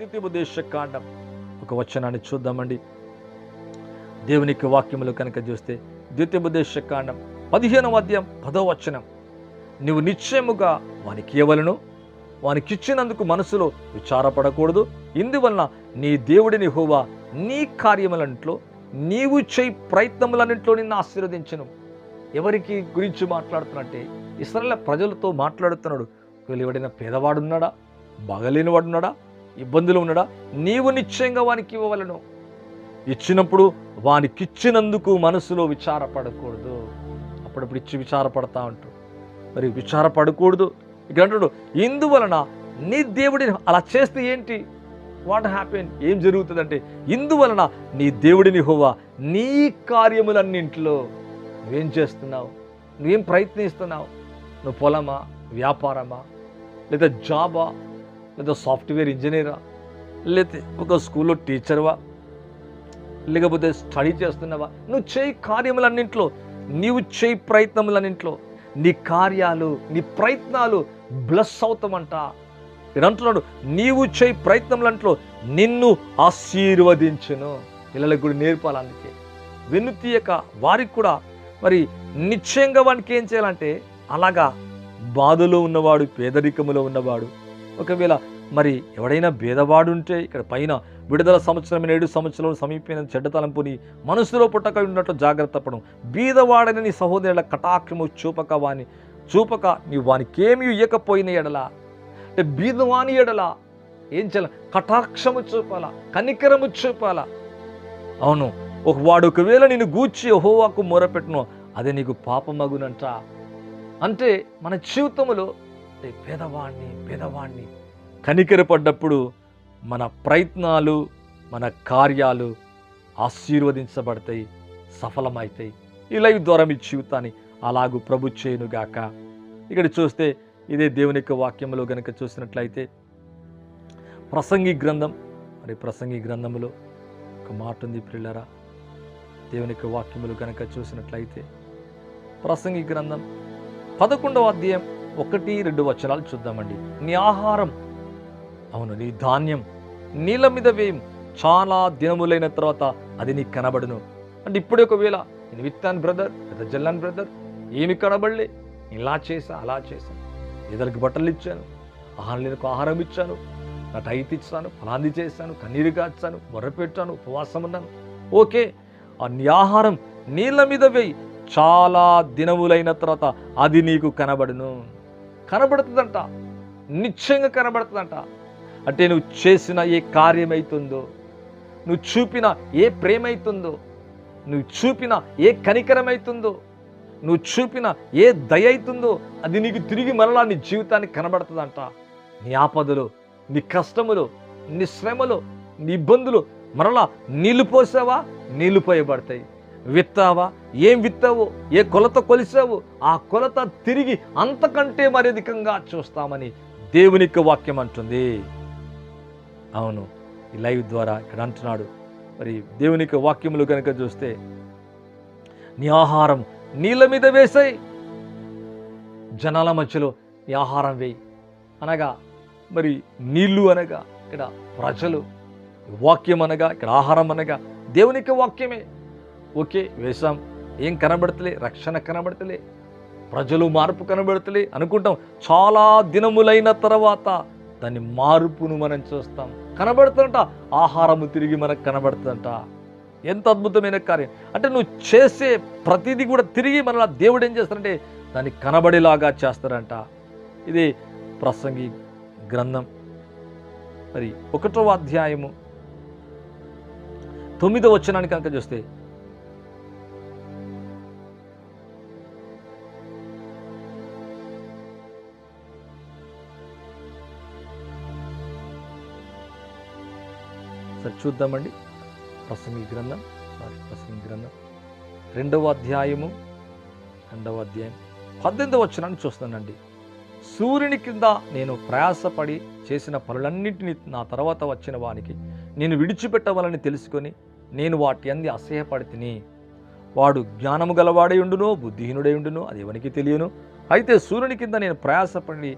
ద్వితీయోపదేశ కాండం ఒక వచనాన్ని చూద్దామండి. దేవునికి వాక్యములు కనుక చూస్తే ద్వితీయోపదేశ కాండం పదిహేనవ అధ్యాయం పదో వచనం. నువ్వు నిశ్చయముగా వానికి ఇవ్వలను వానికి ఇచ్చినందుకు మనసులో విచారపడకూడదు. ఇందువలన నీ దేవుడిని హోవా నీ కార్యములన్నింటిలో నీవు చేయి ప్రయత్నములన్నింటిలో నిన్ను ఆశీర్వదించను. ఎవరికి గురించి మాట్లాడుతున్నట్టే ఇస్రాయల ప్రజలతో మాట్లాడుతున్నాడు. ఒకవేళ ఎవడైనా పేదవాడున్నాడా? బాగలేనివాడున్నాడా? ఇబ్బందులు ఉన్నాడా నీవు నిశ్చయంగా వానికి ఇవ్వవలను. ఇచ్చినప్పుడు వానికిచ్చినందుకు మనసులో విచారపడకూడదు. అప్పుడప్పుడు ఇచ్చి విచారపడతా ఉంటాడు. మరి విచారపడకూడదు. ఇక్కడ అంటాడు ఇందువలన నీ దేవుడిని అలా చేస్తే ఏంటి? వాట్ హ్యాపెన్ ఏం జరుగుతుందంటే ఇందువలన నీ దేవుడిని హోవా నీ కార్యములన్నింటిలో నువ్వేం చేస్తున్నావు? నువ్వేం ప్రయత్నిస్తున్నావు? నువ్వు పొలమా? వ్యాపారమా? లేదా జాబా? లేదా సాఫ్ట్వేర్ ఇంజనీరా లేకపోతే ఒక స్కూల్లో టీచర్వా లేకపోతే స్టడీ చేస్తున్నావా? నువ్వు చేయి కార్యములన్నింటిలో నీవు చేయి ప్రయత్నములన్నింటిలో నీ కార్యాలు నీ ప్రయత్నాలు బ్లస్ అవుతామంట నేను అంటున్నాడు నీవు చేయి ప్రయత్నములంట్లో నిన్ను ఆశీర్వదించును. పిల్లలకు కూడా నేర్పాలి అందుకే. వెన్ను తీయక వారికి కూడా మరి నిశ్చయంగా వానికి ఏం చేయాలంటే అలాగా బాధలో ఉన్నవాడు పేదరికములో ఉన్నవాడు ఒకవేళ మరి ఎవడైనా భేదవాడుంటే ఇక్కడ పైన విడుదల సంవత్సరం ఏడు సంవత్సరం సమీపమైన చెడ్డ తలంపుని మనసులో పుట్టక ఉన్నట్లు జాగ్రత్త పడం బీదవాడని నీ సహోదరుల కటాక్షము చూపక వాని చూపక నీ వానికేమీ ఇయ్యకపోయిన ఎడల. అంటే బీదవాని ఎడల. ఏం చేయాల? కటాక్షము చూపాలా కనికరము చూపాలా. అవును ఒక వాడు ఒకవేళ నేను గూర్చి హోవాకు మొరపెట్టును అదే నీకు పాపమగునంట. అంటే మన జీవితంలో అంటే పేదవాణ్ణి పేదవాణ్ణి. కనికెరపడ్డప్పుడు మన ప్రయత్నాలు మన కార్యాలు ఆశీర్వదించబడతాయి సఫలమవుతాయి ఈ లైవ్ ద్వారా మీ జీవితాన్ని అలాగూ ప్రభు చేయునుగాక ఇక్కడ చూస్తే ఇదే దేవుని యొక్క వాక్యంలో కనుక చూసినట్లయితే ప్రసంగి గ్రంథం మరి ప్రసంగి గ్రంథములో ఒక మాట ఉంది పిల్లరా దేవుని యొక్క వాక్యములు కనుక చూసినట్లయితే ప్రసంగి గ్రంథం పదకొండవ అధ్యాయం ఒకటి రెండు వచనాలు చూద్దామండి. నీ ఆహారం అవును నీ ధాన్యం నీళ్ళ మీద వేయం. చాలా దినములైన తర్వాత అది నీకు కనబడును. అంటే ఇప్పుడే ఒకవేళ నేను విత్తాను బ్రదర్ లేదా జల్లాను బ్రదర్ ఏమి కనబడలే. ఇలా చేసా అలా చేసా ఇద్దరికి బట్టలు ఇచ్చాను ఆహారం ఆహారం ఇచ్చాను నా టైత్ ఇచ్చాను ఫలాంది చేశాను కన్నీరు కాచాను మొర్రపెట్టాను ఉపవాసం ఉన్నాను. ఓకే ఆ నీ ఆహారం నీళ్ళ మీద వేయి. చాలా దినములైన తర్వాత అది నీకు కనబడును. కనబడుతుందంట. నిశ్చయంగా కనబడుతుందంట. అంటే నువ్వు చేసిన ఏ కార్యమైతుందో నువ్వు చూపిన ఏ ప్రేమైతుందో నువ్వు చూపిన ఏ కనికరమైతుందో నువ్వు చూపిన ఏ దయ అవుతుందో అది నీకు తిరిగి మరలా నీ జీవితానికి కనబడుతుందంట. నీ ఆపదలు నీ కష్టములు నీ శ్రమలు నీ ఇబ్బందులు మరలా నీళ్ళు పోసావా? నీళ్ళు పోయబడతాయి. విత్తావా? ఏం విత్తావో? ఏ కొలత కొలిసావో? ఆ కొలత తిరిగి అంతకంటే మరి అధికంగా చూస్తామని దేవునికి వాక్యం అంటుంది. అవును ఈ లైవ్ ద్వారా ఇక్కడ అంటున్నాడు. మరి దేవునికి వాక్యములు కనుక చూస్తే నీ ఆహారం నీళ్ళ మీద వేసాయి జనాల మధ్యలో నీ ఆహారం వేయి. అనగా మరి నీళ్ళు అనగా ఇక్కడ ప్రజలు వాక్యం అనగా ఇక్కడ ఆహారం అనగా దేవునికి వాక్యమే. ఓకే వేశాం. ఏం కనబడతలే? రక్షణ కనబడతలే. ప్రజలు మార్పు కనబడతలే అనుకుంటాం. చాలా దినములైన తర్వాత దాని మార్పును మనం చూస్తాం. కనబడుతుందంట ఆహారము తిరిగి మనకు కనబడుతుందంట. ఎంత అద్భుతమైన కార్యం. అంటే నువ్వు చేసే ప్రతిదీ కూడా తిరిగి మన దేవుడు ఏం చేస్తారంటే దాన్ని కనబడేలాగా చేస్తారంట ఇది ప్రసంగి గ్రంథం. మరి ఒకటో అధ్యాయము తొమ్మిదో వచ్చినానికి కనుక చూస్తే చూద్దామండి. ప్రసంగి గ్రంథం సారీ ప్రసంగి గ్రంథం. రెండవ అధ్యాయము రెండవ అధ్యాయం పద్దెనిమిదవ వచ్చినాన్ని చూస్తానండి సూర్యుని కింద నేను ప్రయాసపడి చేసిన పనులన్నింటినీ నా తర్వాత వచ్చిన వానికి నేను విడిచిపెట్టవాలని తెలుసుకొని నేను వాటి అంది అసహ్యపడి తిని వాడు జ్ఞానము గలవాడే ఉండునో బుద్ధిహీనుడై ఉండునో అది ఎవరికి తెలియను. అయితే సూర్యుని కింద నేను ప్రయాసపడి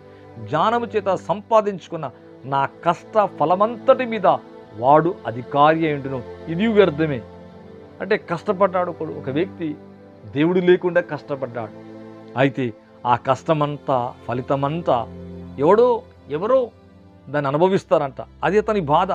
జ్ఞానము చేత సంపాదించుకున్న నా కష్ట ఫలమంతటి మీద వాడు అధికారి అయింటును ఇది వ్యర్థమే. అంటే కష్టపడ్డాడు ఒకడు ఒక వ్యక్తి దేవుడు లేకుండా కష్టపడ్డాడు. అయితే ఆ కష్టమంతా ఫలితమంతా ఎవడో ఎవరో దాన్ని అనుభవిస్తారంట. అది అతని బాధ.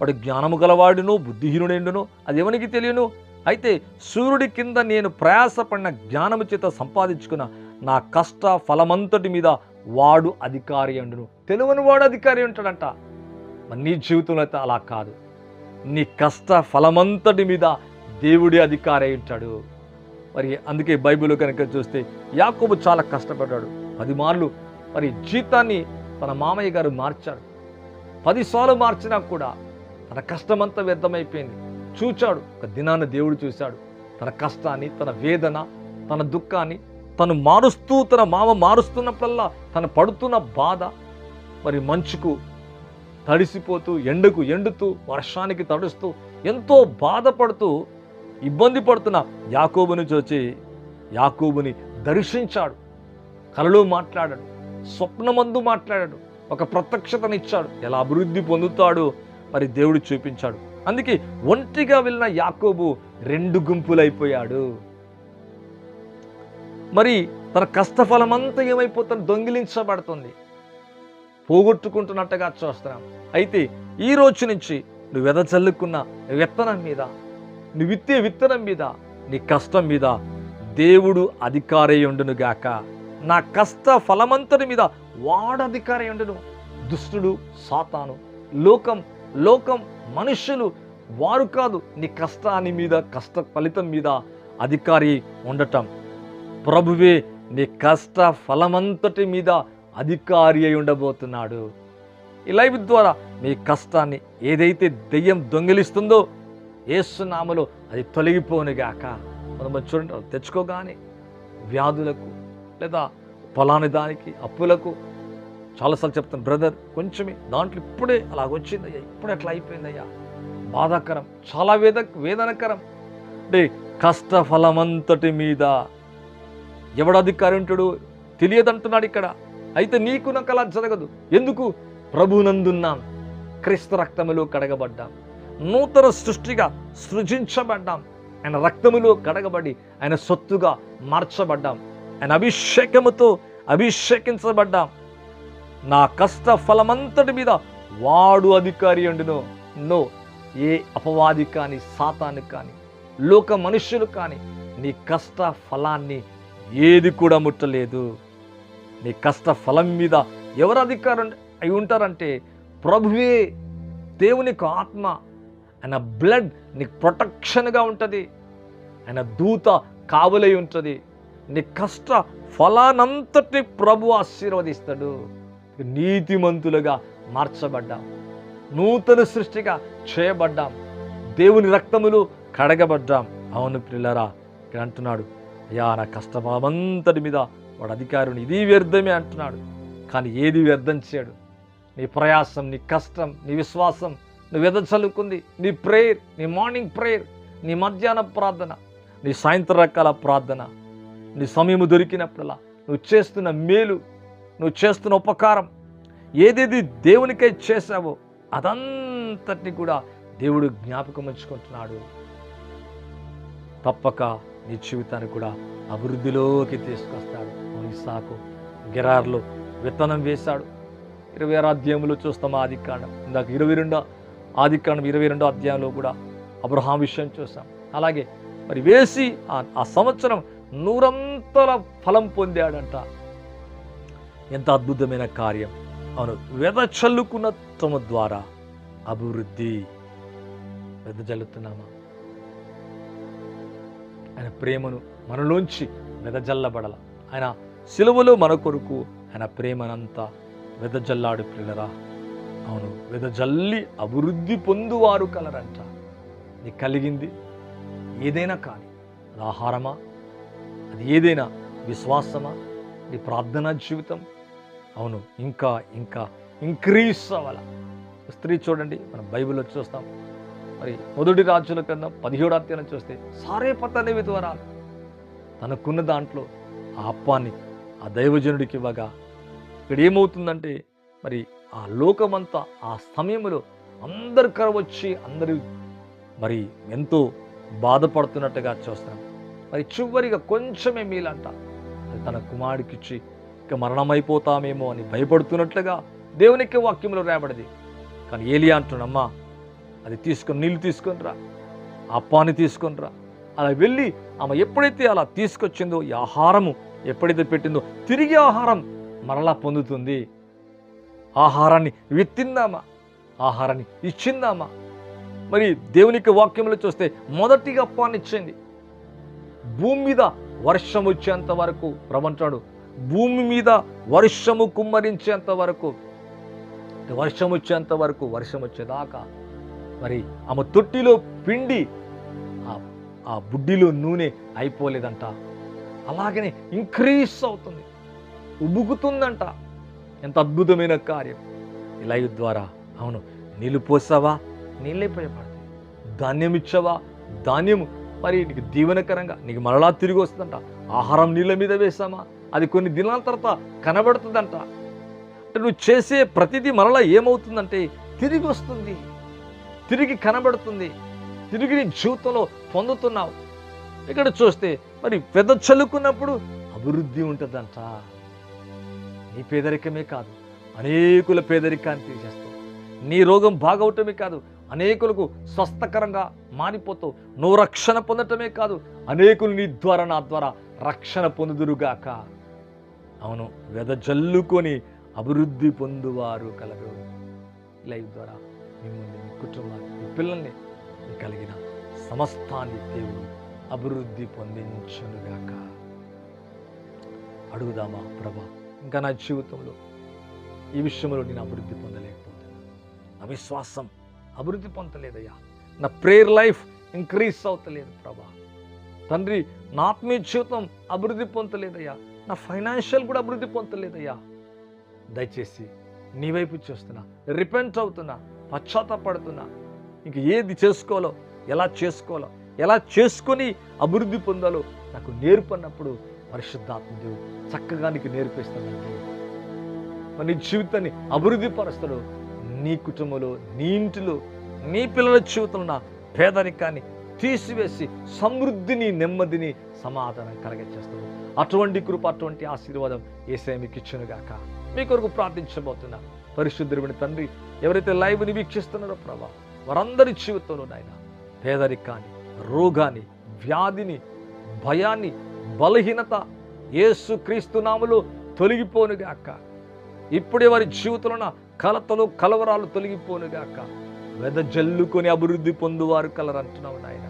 వాడు జ్ఞానము గలవాడును బుద్ధిహీనుడేండును అది ఎవనికి తెలియను? అయితే సూర్యుడి కింద నేను ప్రయాసపడిన జ్ఞానము చేత సంపాదించుకున్న నా కష్ట ఫలమంతటి మీద వాడు అధికారి అండును తెలివని వాడు అధికారి ఉంటాడంట. నీ జీవితంలో అయితే అలా కాదు. నీ కష్ట ఫలమంతటి మీద దేవుడి అధికారి ఉంటాడు. మరి అందుకే బైబిల్ కనుక చూస్తే యాకోబు చాలా కష్టపడ్డాడు. పది మార్లు మరి జీతాన్ని తన మామయ్య గారు మార్చాడు పదిసార్లు మార్చినా కూడా తన కష్టమంతా వ్యర్థమైపోయింది. చూచాడు ఒక దినాన్ని దేవుడు చూశాడు. తన కష్టాన్ని తన వేదన తన దుఃఖాన్ని తను మారుస్తూ తన మామ మారుస్తున్నప్పుడల్లా తను పడుతున్న బాధ మరి మంచుకు తడిసిపోతూ ఎండకు ఎండుతూ వర్షానికి తడుస్తూ ఎంతో బాధపడుతూ ఇబ్బంది పడుతున్న యాకోబుని చూచి యాకోబుని దర్శించాడు. కలలో మాట్లాడాడు. స్వప్నమందు మాట్లాడాడు. ఒక ప్రత్యక్షతనిచ్చాడు. ఎలా అభివృద్ధి పొందుతాడు? మరి దేవుడు చూపించాడు. అందుకే ఒంటిగా వెళ్ళిన యాకోబు రెండు గుంపులైపోయాడు. మరి తన కష్టఫలమంతా ఏమైపోతుంది దొంగిలించబడుతుంది. పోగొట్టుకుంటున్నట్టుగా చూస్తున్నాం. అయితే ఈ రోజు నుంచి నువ్వు వెదజల్లుకున్న విత్తనం మీద నువ్వు విత్తే విత్తనం మీద నీ కష్టం మీద దేవుడు అధికారై ఉండును గాక. నా కష్ట ఫలమంతటి మీద వాడు అధికారై ఉండును. దుష్టుడు సాతాను లోకం లోకం మనుషులు వారు కాదు నీ కష్టాన్ని మీద కష్ట ఫలితం మీద అధికారి ఉండటం. ప్రభువే నీ కష్ట ఫలమంతటి మీద అధికారి అయి ఉండబోతున్నాడు. ఈ లైవ్ ద్వారా మీ కష్టాన్ని ఏదైతే దెయ్యం దొంగిలిస్తుందో ఏసునామలో అది తొలగిపోనుగాక మనం చూడండి తెచ్చుకోగానే వ్యాధులకు లేదా పొలాని దానికి అప్పులకు చాలాసార్లు చెప్తాను బ్రదర్ కొంచెమే దాంట్లో ఇప్పుడే అలాగొచ్చిందయ్యా ఇప్పుడే అట్లా అయిపోయిందయ్యా బాధాకరం చాలా వేద వేదనకరం. అంటే కష్ట ఫలమంతటి మీద ఎవడు అధికారి ఉంటాడు? తెలియదంటున్నాడు ఇక్కడ. అయితే నీకు నాకు అలా జరగదు. ఎందుకు? ప్రభునందున్నాం. క్రీస్తు రక్తములో కడగబడ్డాం. నూతన సృష్టిగా సృజించబడ్డాం. ఆయన రక్తములో కడగబడి ఆయన సొత్తుగా మార్చబడ్డాం. ఆయన అభిషేకముతో అభిషేకించబడ్డాం. నా కష్ట ఫలమంతటి మీద వాడు అధికారి అండును నో ఏ అపవాది కానీ సాతాను కానీ లోక మనుష్యులు కానీ నీ కష్ట ఫలాన్ని ఏది కూడా ముట్టలేదు. నీ కష్ట ఫలం మీద ఎవరు అధికారం అయి ఉంటారంటే ప్రభువే దేవునికి ఆత్మ. ఆయన బ్లడ్ నీకు ప్రొటెక్షన్గా ఉంటుంది. ఆయన దూత కావులై ఉంటుంది. నీ కష్ట ఫలానంతటి ప్రభు ఆశీర్వదిస్తాడు. నీతిమంతులుగా మార్చబడ్డాం. నూతన సృష్టిగా చేయబడ్డాం. దేవుని రక్తములు కడగబడ్డాం. అవును పిల్లరా ఇక్కడ అంటున్నాడు అయ్యా నా కష్టభావంతటి మీద వాడు అధికారుని ఇది వ్యర్థమే అంటున్నాడు. కానీ ఏది వ్యర్థం చేయడు. నీ ప్రయాసం నీ కష్టం నీ విశ్వాసం నువ్వు ఎద చల్లుకుంది? నీ ప్రేయర్ నీ మార్నింగ్ ప్రేయర్ నీ మధ్యాహ్న ప్రార్థన నీ సాయంత్రకాల ప్రార్థన నీ సమయము దొరికినప్పుడల్లా నువ్వు చేస్తున్న మేలు నువ్వు చేస్తున్న ఉపకారం ఏదేది దేవునికై చేశావో అదంతటిని కూడా దేవుడు జ్ఞాపకం ఉంచుకుంటున్నాడు. తప్పక నీ జీవితాన్ని కూడా అభివృద్ధిలోకి తీసుకొస్తాడు. ఇసాకు గిరార్లో విత్తనం వేశాడు. ఇరవై ఆరు అధ్యాయంలో చూస్తాం ఆది కాండం ఇందాక ఇరవై రెండో ఆది కాండం ఇరవై రెండో అధ్యాయంలో కూడా అబ్రహాం విషయం చూసాం అలాగే మరి వేసి ఆ- సంవత్సరం నూరంతల ఫలం పొందాడంట. ఎంత అద్భుతమైన కార్యం. అవును వెద చల్లుకున్న తమ ద్వారా అభివృద్ధి వెద చల్లుతున్నామా ఆయన ప్రేమను మనలోంచి వెదజల్లబడల. ఆయన సిలువలో మన కొరకు ఆయన ప్రేమనంతా వెదజల్లాడు పిల్లరా అవును వెదజల్లి అభివృద్ధి పొందువారు కలరంట. నీకు కలిగింది ఏదైనా కానీ అది ఆహారమా? అది ఏదైనా విశ్వాసమా? నీ ప్రార్థనా జీవితం? అవును ఇంకా ఇంకా ఇంక్రీస్ అవ్వాల. స్త్రీ చూడండి మనం బైబిల్లో చూస్తాం. మరి మొదటి రాజుల కన్నా పదిహేడు అధ్యాయం చూస్తే సారే పతనే విధవరాలు తనకున్న దాంట్లో ఆ అప్పాన్ని ఆ దైవజనుడికి ఇవ్వగా ఇక్కడ ఏమవుతుందంటే మరి ఆ లోకమంతా ఆ సమయంలో అందరు కరవచ్చి అందరూ మరి ఎంతో బాధపడుతున్నట్టుగా చూస్తాం మరి చివరిగా కొంచెమే మీలంట. అది తన కుమారుడికిచ్చి ఇక మరణమైపోతామేమో అని భయపడుతున్నట్లుగా దేవునికి వాక్యంలో రాబడింది కానీ ఏలియా అంటున్నమ్మా అది తీసుకొని నీళ్ళు తీసుకొని రా. ఆ అప్పాన్ని తీసుకొని రా. అలా వెళ్ళి ఆమె ఎప్పుడైతే అలా తీసుకొచ్చిందో ఈ ఆహారము ఎప్పుడైతే పెట్టిందో తిరిగి ఆహారం మరలా పొందుతుంది. ఆహారాన్ని విత్తిందామా? ఆహారాన్ని ఇచ్చిందామా? మరి దేవునికి వాక్యంలో చూస్తే మొదటిగా పానిచ్చింది ఇచ్చింది. భూమి మీద వర్షం వచ్చేంత వరకు రమంటాడు భూమి మీద వర్షము కుమ్మరించేంత వరకు వర్షం వచ్చేంత వరకు వర్షం వచ్చేదాకా మరి ఆమె తొట్టిలో పిండి ఆ- బుడ్డిలో నూనె అయిపోలేదంట. అలాగనే ఇంక్రీస్ అవుతుంది ఉబుకుతుందంట ఎంత అద్భుతమైన కార్యం. లైవ్ ద్వారా అవును నీళ్ళు పోసావా? నీళ్ళే పడతాయి ధాన్యం ఇచ్చావా? ధాన్యము. మరి నీకు దీవెనకరంగా నీకు మరలా తిరిగి వస్తుందంట. ఆహారం నీళ్ళ మీద వేసామా? అది కొన్ని దినాల తర్వాత కనబడుతుందంట. అంటే నువ్వు చేసే ప్రతిదీ మరలా ఏమవుతుందంటే తిరిగి వస్తుంది. తిరిగి కనబడుతుంది. తిరిగి నీ జీవితంలో పొందుతున్నావు. ఇక్కడ చూస్తే మరి పెద్ద చల్లుకున్నప్పుడు అభివృద్ధి ఉంటుందంట. నీ పేదరికమే కాదు అనేకుల పేదరికాన్ని తీసేస్తావు. నీ రోగం బాగవటమే కాదు అనేకులకు స్వస్థకరంగా మారిపోతావు. నువ్వు రక్షణ పొందటమే కాదు అనేకులు నీ ద్వారా నా ద్వారా రక్షణ పొందుదురుగాక. అవును వెదజల్లుకొని అభివృద్ధి పొందువారు కలరు లైవ్ ద్వారా. మిమ్మల్ని కుటుంబాన్ని మీ పిల్లల్ని కలిగిన సమస్తాన్ని దేవుడు అభివృద్ధి పొందించునుగాక. అడుగుదామా ప్రభా ఇంకా నా జీవితంలో ఈ విషయంలో నేను అభివృద్ధి పొందలేకపోతున్నాను నా విశ్వాసం అభివృద్ధి పొందలేదయ్యా. నా ప్రేయర్ లైఫ్ ఇంక్రీస్ అవుతలేదు ప్రభా. తండ్రి నా ఆత్మీయ జీవితం అభివృద్ధి పొందలేదయ్యా. నా ఫైనాన్షియల్ కూడా అభివృద్ధి పొందలేదయ్యా. దయచేసి నీ వైపు చూస్తున్నా. రిపెంట్ అవుతున్నా. పశ్చాత్తపడుతున్నా. ఇంక ఏది చేసుకోవాలో ఎలా చేసుకోవాలో ఎలా చేసుకొని అభివృద్ధి పొందాలో నాకు నేర్పన్నప్పుడు పరిశుద్ధాత్మదేవుడు చక్కగా నీకు నేర్పిస్తానంటే నీ జీవితాన్ని అభివృద్ధి పరుస్తాడు. నీ కుటుంబంలో నీ ఇంటిలో నీ పిల్లల జీవితంలో నా పేదరికాన్ని తీసివేసి సమృద్ధిని నెమ్మదిని సమాధానం కలగచేస్తాడు. అటువంటి కృప అటువంటి ఆశీర్వాదం ఏసే మీకు ఇచ్చునుగాక. మీ కొరకు ప్రార్థించబోతున్నాను పరిశుద్ధుడిని తండ్రి ఎవరైతే లైవ్ని వీక్షిస్తున్నారో ప్రభా వారందరి జీవితంలో నాయన పేదరికాన్ని రోగాన్ని వ్యాధిని భయాన్ని బలహీనత ఏసు క్రీస్తునాములు తొలగిపోనుగాక. ఇప్పుడే వారి జీవితంలో కలతలు కలవరాలు తొలగిపోనుగాక. వెదజల్లుకొని అభివృద్ధి పొందువారు కలరంటున్నావు నాయన.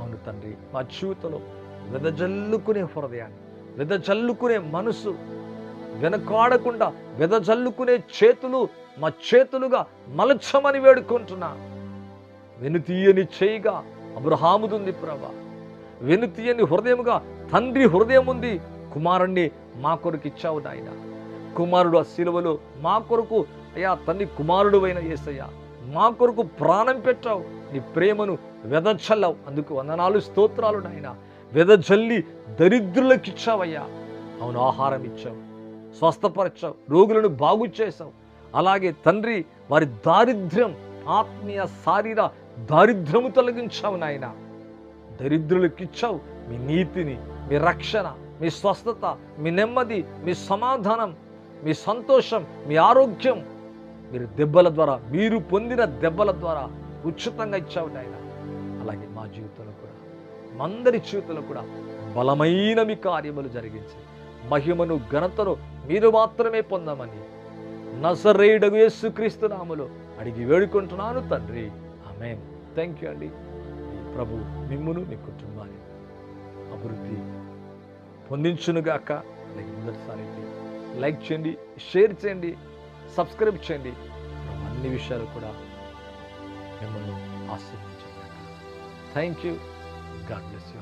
అవును తండ్రి మా జీవితంలో వెదజల్లుకునే హృదయాన్ని వెదజల్లుకునే మనసు వెనకాడకుండా వెదజల్లుకునే చేతులు మా చేతులుగా మలచమని వేడుకుంటున్నా. వెనుతీయని చేయిగా అబ్రహాముదుంది ప్రభా. వెనుతీయని హృదయముగా తండ్రి హృదయం ఉంది కుమారుణ్ణి మా కొరకు ఇచ్చావు నాయన. కుమారుడు ఆ శిలువలో మా కొరకు అయ్యా తండ్రి కుమారుడు అయిన ఏసయ్యా మా కొరకు ప్రాణం పెట్టావు నీ ప్రేమను వెదజల్లావు. అందుకు వందనాలు స్తోత్రాలు నాయన. వెదజల్లి దరిద్రులకు ఇచ్చావయ్యా అవును ఆహారం ఇచ్చావు. స్వస్థపరచావు రోగులను బాగు చేశావు. అలాగే తండ్రి వారి దారిద్ర్యం ఆత్మీయ శారీర దారిద్ర్యము తొలగించావు నాయన. దరిద్రులకు ఇచ్చావు మీ నీతిని మీ రక్షణ మీ స్వస్థత మీ నెమ్మది మీ సమాధానం మీ సంతోషం మీ ఆరోగ్యం. మీరు దెబ్బల ద్వారా మీరు పొందిన దెబ్బల ద్వారా ఉచితంగా ఇచ్చావు నాయన. అలాగే మా జీవితంలో కూడా మందరి జీవితంలో కూడా బలమైన మీ కార్యములు జరిగించి మహిమను ఘనతను మీరు మాత్రమే పొందామని నసరేయుడగు యేసుక్రీస్తు నామలో అడిగి వేడుకుంటున్నాను తండ్రి. ఆమె థ్యాంక్ యూ అండి. ప్రభు మిమ్మును మీ కుటుంబాన్ని అభివృద్ధి పొందించునుగాక. అలాగే మొదటిసారి లైక్ చేయండి షేర్ చేయండి సబ్స్క్రైబ్ చేయండి. అన్ని విషయాలు కూడా మిమ్మల్ని ఆశీర్వించండి thank you God bless you